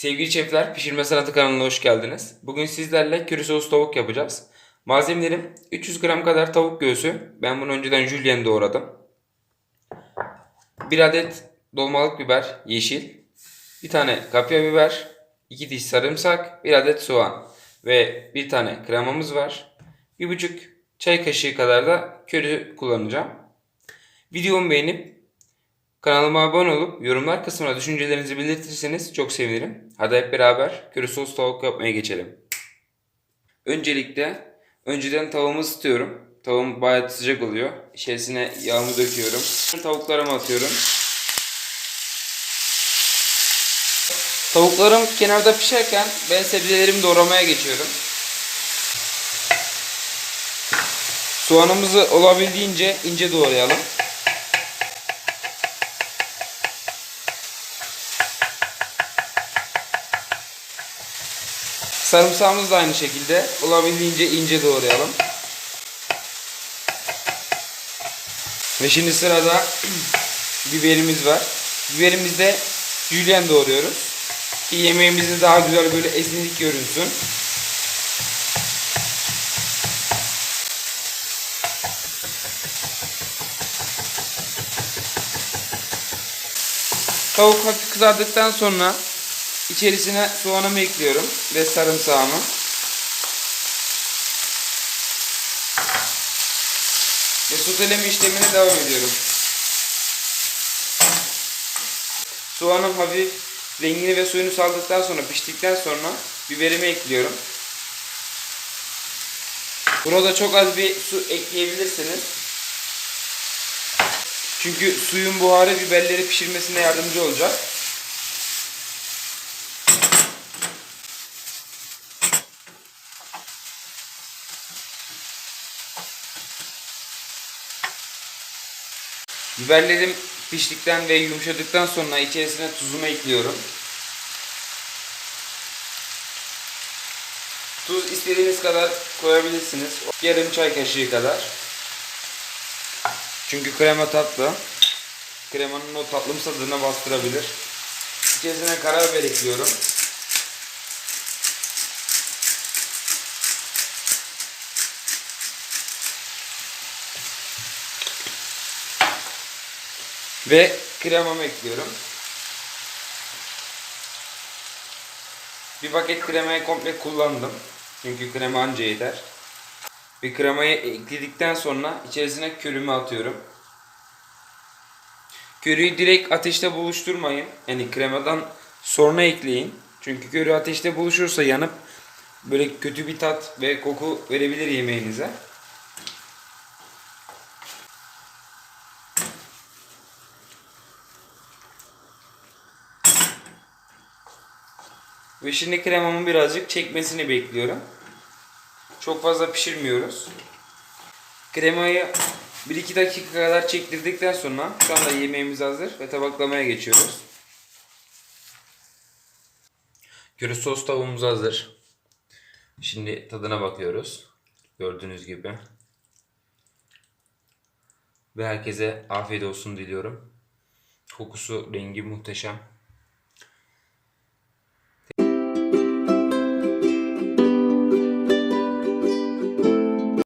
Sevgili şefler, Pişirme Sanatı kanalına hoş geldiniz. Bugün sizlerle köri sos tavuk yapacağız. Malzemelerim 300 gram kadar tavuk göğsü. Ben bunu önceden jülyen doğradım. 1 adet dolmalık biber, yeşil. Bir tane kapya biber, 2 diş sarımsak, 1 adet soğan ve bir tane kremamız var. 1,5 çay kaşığı kadar da köri kullanacağım. Videomu beğenip Kanalıma abone olup yorumlar kısmına düşüncelerinizi belirtirseniz çok sevinirim. Hadi hep beraber sos tavuk yapmaya geçelim. Öncelikle önceden tavuğumu ısıtıyorum. Tavuğum bayağı sıcak oluyor. İçerisine yağımı döküyorum. Tavuklarımı atıyorum. Tavuklarım kenarda pişerken ben sebzelerimi doğramaya geçiyorum. Soğanımızı olabildiğince ince doğrayalım. Sarımsağımızı da aynı şekilde olabildiğince ince doğrayalım. Ve şimdi sırada biberimiz var. Biberimizi de jülyen doğruyoruz. Ki yemeğimizde daha güzel böyle esnelik görünsün. Tavuk hafif kızardıktan sonra içerisine soğanımı ekliyorum ve sarımsağımı. Ve soteleme işlemine devam ediyorum. Soğanım hafif rengini ve suyunu saldıktan sonra piştikten sonra biberimi ekliyorum. Burada çok az bir su ekleyebilirsiniz. Çünkü suyun buharı biberleri pişirmesine yardımcı olacak. Biberlerim piştikten ve yumuşadıktan sonra içerisine tuzumu ekliyorum. Tuz istediğiniz kadar koyabilirsiniz. Yarım çay kaşığı kadar. Çünkü krema tatlı. Kremanın o tatlımsı tadına bastırabilir. İçerisine karabiber ekliyorum. Ve kremamı ekliyorum. Bir paket kremayı komple kullandım. Çünkü krema anca yeter. Bir kremayı ekledikten sonra içerisine körümü atıyorum. Körüyü direkt ateşte buluşturmayın. Yani kremadan sonra ekleyin. Çünkü körü ateşte buluşursa yanıp böyle kötü bir tat ve koku verebilir yemeğinize. Ve şimdi kremamın birazcık çekmesini bekliyorum. Çok fazla pişirmiyoruz. Kremayı 1-2 dakika kadar çektirdikten sonra şu anda yemeğimiz hazır ve tabaklamaya geçiyoruz. Köri sos tavuğumuz hazır. Şimdi tadına bakıyoruz. Gördüğünüz gibi. Ve herkese afiyet olsun diliyorum. Kokusu, rengi muhteşem.